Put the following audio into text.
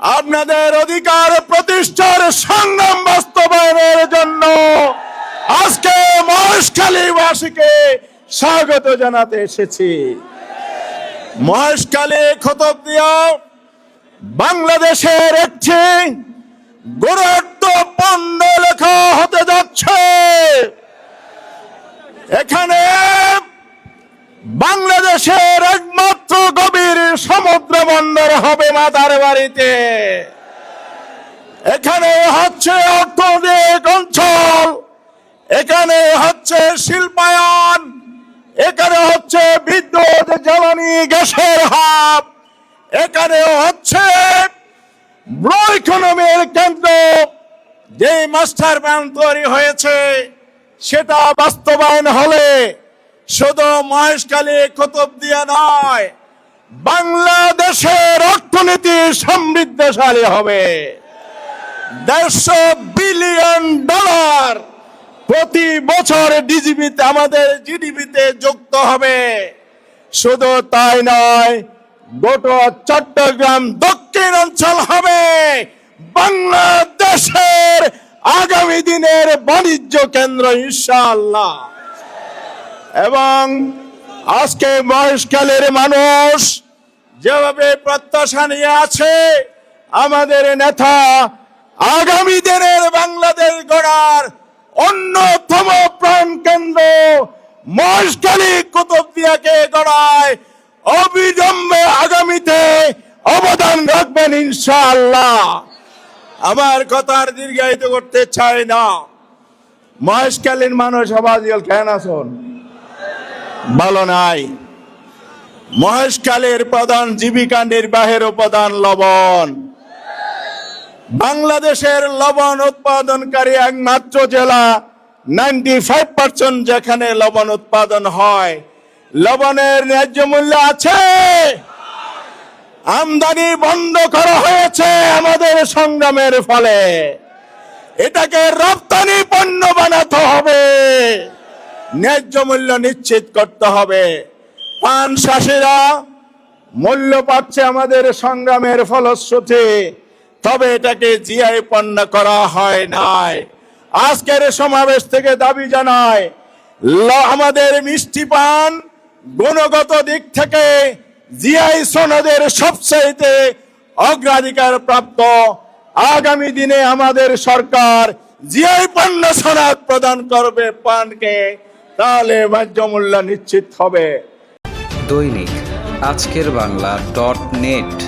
আপনাদের অধিকার প্রতিষ্ঠার সংগ্রাম বাস্তবায়নের জন্য আজকে মহেশখালীবাসীকে স্বাগত জানাতে এসেছি। মহেশখালী খতব বাংলাদেশের একটি গুরুত্বপূর্ণ লেখা হতে যাচ্ছে। এখানে গভীর সমুদ্র বন্দর হবে মাতার বাড়িতে। এখানে হচ্ছে অর্থনৈতিক অঞ্চল, এখানে হচ্ছে শিল্পায়ন, এখানে হচ্ছে বিদ্যুৎ জ্বালানি গ্যাসের হাব, এখানে হচ্ছে কেন্দ্র। যে মাস্টার প্ল্যান তৈরি হয়েছে, সেটা বাস্তবায়ন হলে শুধু মহেশখালী কুতুব দিয়ে নয় বাংলাদেশের অর্থনীতি সমৃদ্ধশালী হবে। দেড়শো বিলিয়ন ডলার প্রতি বছর ডিজিবিতে আমাদের জিডিপিতে যুক্ত হবে। শুধু তাই নয়, গোটা চট্টগ্রাম দক্ষিণ অঞ্চল হবে। বাংলাদেশের আগামী দিনের বাণিজ্য কেন্দ্র, ইনশাআল্লাহ। এবং আজকে মহেশখালের মানুষ যেভাবে প্রত্যাশা নিয়ে আছে, আমাদের নেতা আগামী দিনের বাংলাদেশ গড়ার অন্যতম প্রাণ কেন্দ্র মহেশখালী কুতুবদিয়াকে গড়ায় অবিলম্বে আগামীতে অবদান রাখবেন ইনশাআল্লাহ। আমার কথার দীর্ঘায়িত করতে চাই না। মহেশখালীর মানুষ আবাদিয়াল কেন আসুন ভালো নাই। মহেশখালীর প্রধান জীবিকা নির্বাহের উপাদান লবণ। বাংলাদেশের লবণ উৎপাদনকারী একমাত্র জেলা নাইনটি ফাইভ পার্সেন্ট যেখানে লবণ উৎপাদন হয়। লবণের ন্যায্য মূল্য আছে। আমদানি বন্ধ করা হয়েছে আমাদের সংগ্রামের ফলে। এটাকে রপ্তানি পণ্য বানাতে হবে। ন্যায্য মূল্য নিশ্চিত করতে হবে। পান চাষিরা মূল্য পাচ্ছে আমাদের সংগ্রামের ফলশ্রুতি, তবে এটাকে জিআই পণ্য করা হয় নাই। আজকের সমাবেশ থেকে দাবি জানায় আমাদের মিষ্টি পান গুণগত দিক থেকে জিআই সনদের সবচাইতে অগ্রাধিকার প্রাপ্ত। আগামী দিনে আমাদের সরকার জিআই পণ্য সনদ প্রদান করবে পানকে। তাহলে বাহ্যমূল্য মূল্য নিশ্চিত হবে। দৈনিক আজকের বাংলা ডট নেট।